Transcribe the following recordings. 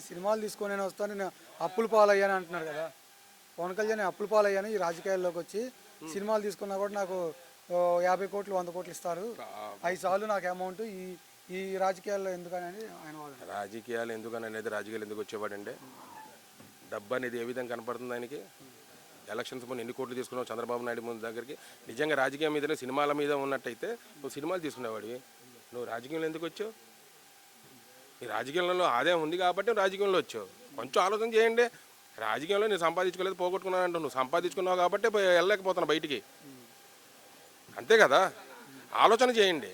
నేను సినిమాలు తీసుకొని నేను వస్తాను నేను అప్పుల పాలయ్యాను అంటున్నారు కదా. పవన్ కళ్యాణ్ అప్పుల పాలయ్యాను ఈ రాజకీయాల్లోకి వచ్చి. సినిమాలు తీసుకున్నా కూడా నాకు యాభై కోట్లు వంద కోట్లు ఇస్తారు. అవి చాలు నాకు అమౌంట్ ఈ ఈ రాజకీయాల్లో ఎందుకని ఆయన రాజకీయాలు ఎందుకని అనేది రాజకీయాలు ఎందుకు వచ్చేవాడంటే డబ్బు అనేది ఏ విధంగా కనపడుతుంది ఆయనకి? ఎలక్షన్స్ ముందు ఎన్ని కోట్లు తీసుకున్నావు చంద్రబాబు నాయుడు ముందు దగ్గరికి? నిజంగా రాజకీయం మీద సినిమాల మీద ఉన్నట్టయితే నువ్వు సినిమాలు తీసుకునేవాడివి. నువ్వు రాజకీయంలో ఎందుకు వచ్చావు? ఈ రాజకీయంలో ఆదాయం ఉంది కాబట్టి రాజకీయంలో వచ్చావు. కొంచెం ఆలోచన చేయండి. రాజకీయంలో నేను సంపాదించుకోలేదు పోగొట్టుకున్నాను అంటే నువ్వు సంపాదించుకున్నావు కాబట్టి వెళ్ళలేకపోతున్నావు బయటికి. అంతే కదా? ఆలోచన చేయండి.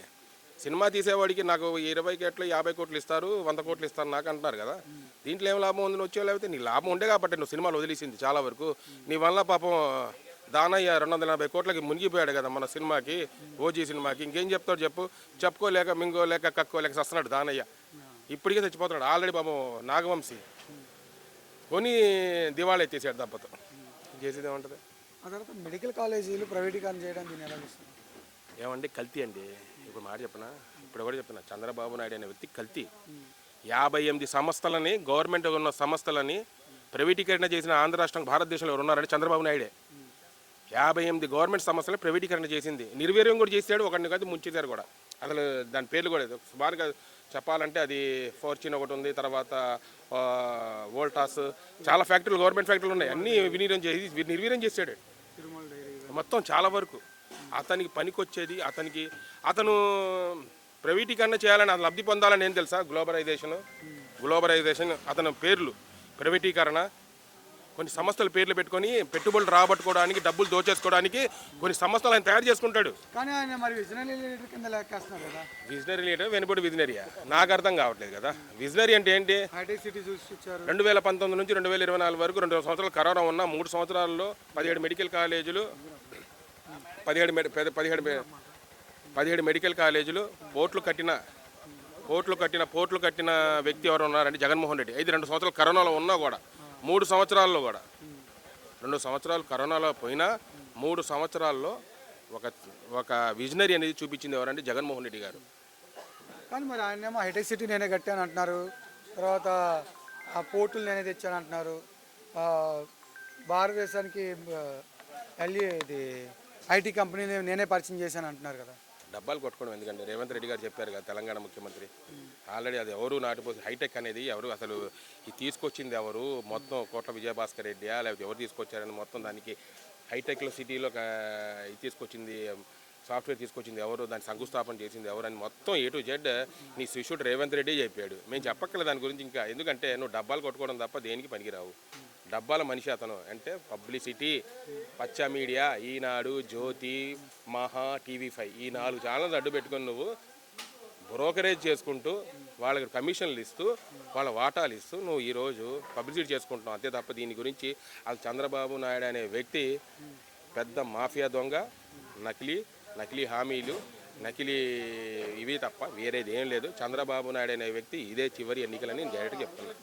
సినిమా తీసేవాడికి నాకు ఇరవై కోట్లు యాభై కోట్లు ఇస్తారు వంద కోట్లు ఇస్తారు నాకు అంటున్నారు కదా? దీంట్లో ఏం లాభం ఉంది? వచ్చే లేకపోతే నీ లాభం ఉండే కాబట్టి నువ్వు సినిమాలు వదిలేసింది చాలా వరకు. నీ వల్ల పాపం దానయ్య రెండు వందల యాభై కోట్లకి మునిగిపోయాడు కదా మన సినిమాకి ఓజీ సినిమాకి. ఇంకేం చెప్తాడు చెప్పు? చెప్పుకోలేక మింగోలేక కక్కోలేక వస్తున్నాడు దానయ్య. ఇప్పటికే చచ్చిపోతున్నాడు. ఆల్రెడీ పాపం నాగవంశీ కొని దివాళీ ఎత్తేసాడు దెబ్బతో చేసేది ఏముంటుంది? ఆ తర్వాత మెడికల్ కాలేజీలు ప్రైవేటీకరణ చేయడం దీన్ని ఎలా చూస్తారు ఏమండి కల్తీ అండి. ఇప్పుడు మాట చెప్పనా? ఇప్పుడు కూడా చెప్తున్నా చంద్రబాబు నాయుడు అనే వ్యక్తి కల్తీ. యాభై ఎనిమిది సంస్థలని గవర్నమెంట్ ఉన్న సంస్థలని ప్రైవేటీకరణ చేసిన ఆంధ్ర రాష్ట్రం భారతదేశంలో ఎవరు ఉన్నారంటే చంద్రబాబు నాయుడే. యాభై ఎనిమిది గవర్నమెంట్ సంస్థలు ప్రైవేటీకరణ చేసింది. నిర్వీర్యం కూడా చేశాడు ఒకరిని కాదు ముంచేశారు కూడా. అసలు దాని పేర్లు కూడా లేదు. సుమారుగా చెప్పాలంటే అది ఫోర్చిన్ ఒకటి ఉంది తర్వాత వోల్టాస్ చాలా ఫ్యాక్టరీలు గవర్నమెంట్ ఫ్యాక్టరీలు ఉన్నాయి. అన్నీ వినియోగం చేసి నిర్వీర్యం చేశాడు. మొత్తం చాలా వరకు అతనికి పనికొచ్చేది అతనికి అతను ప్రైవేటీకరణ చేయాలని అతను లబ్ధి పొందాలని ఏం తెలుసా? గ్లోబలైజేషన్. గ్లోబలైజేషన్ అతని పేర్లు. ప్రైవేటీకరణ కొన్ని సంస్థల పేర్లు పెట్టుకొని పెట్టుబడులు రాబట్టుకోవడానికి డబ్బులు దోచేసుకోవడానికి కొన్ని సంస్థలు ఆయన తయారు చేసుకుంటాడు. కానీ ఆయన మరి విజనరీ లీడర్ కింద లెక్కేస్తున్నారు కదా. విజనరీ లీడర్ వెనుబడి విజనరీయా నాకు అర్థం కావట్లేదు కదా. విజనరీ అంటే ఏంటి? రెండు వేల పంతొమ్మిది నుంచి రెండు వేల ఇరవై నాలుగు వరకు రెండు సంవత్సరాలు కరోనా ఉన్న మూడు సంవత్సరాల్లో పదిహేడు మెడికల్ కాలేజీలు పదిహేడు పదిహేడు పదిహేడు మెడికల్ కాలేజీలు పోర్ట్లు కట్టిన పోర్ట్లు కట్టిన పోర్ట్లు కట్టిన వ్యక్తి ఎవరు ఉన్నారంటే జగన్మోహన్ రెడ్డి. అయితే రెండు సంవత్సరాలు కరోనాలో ఉన్నా కూడా మూడు సంవత్సరాల్లో కూడా. రెండు సంవత్సరాలు కరోనాలో పోయినా మూడు సంవత్సరాల్లో ఒక ఒక విజనరీ అనేది చూపించింది ఎవరంటే జగన్మోహన్ రెడ్డి గారు. కానీ మరి ఆయనేమో హైటెక్ సిటీ నేనే కట్టాను అంటున్నారు. తర్వాత ఆ పోర్టులు నేనే తెచ్చాను అంటున్నారు. భారతదేశానికి ఎల్ఈ ఇది ఐటీ కంపెనీని నేనే పరిచయం చేశాను అంటున్నారు కదా. డబ్బాలు కొట్టుకోవడం ఎందుకంటే రేవంత్ రెడ్డి గారు చెప్పారు కదా తెలంగాణ ముఖ్యమంత్రి. ఆల్రెడీ అది ఎవరు నాటిపోసి హైటెక్ అనేది ఎవరు అసలు ఇది తీసుకొచ్చింది ఎవరు? మొత్తం కోట్ల విజయభాస్కర్ రెడ్డియా? లేకపోతే ఎవరు తీసుకొచ్చారని మొత్తం దానికి హైటెక్లో సిటీలో ఇది తీసుకొచ్చింది సాఫ్ట్వేర్ తీసుకొచ్చింది ఎవరు? దాన్ని శంకుస్థాపన చేసింది ఎవరు? అని మొత్తం ఏ టు జెడ్ నీ శిష్యుడు రేవంత్ రెడ్డి చెప్పాడు. మేము చెప్పక్కర్లేదు దాని గురించి ఇంకా. ఎందుకంటే నువ్వు డబ్బాలు కొట్టుకోవడం తప్ప దేనికి పనికిరావు? డబ్బాల మనిషి అతను. అంటే పబ్లిసిటీ పచ్చ మీడియా ఈనాడు జ్యోతి మహా టీవీ ఫైవ్. ఈ నాలుగు ఛానల్స్ అడ్డు పెట్టుకొని నువ్వు బ్రోకరేజ్ చేసుకుంటూ వాళ్ళకి కమిషన్లు ఇస్తూ వాళ్ళ వాటాలు ఇస్తూ నువ్వు ఈరోజు పబ్లిసిటీ చేసుకుంటున్నావు. అంతే తప్ప దీని గురించి అది చంద్రబాబు నాయుడు అనే వ్యక్తి పెద్ద మాఫియా దొంగ నకిలీ నకిలీ హామీలు నకిలీ ఇవి తప్ప వేరేది ఏం లేదు. చంద్రబాబు నాయుడు అనే వ్యక్తి ఇదే చివరి ఎన్నికలని నేను డైరెక్ట్గా చెప్తున్నాను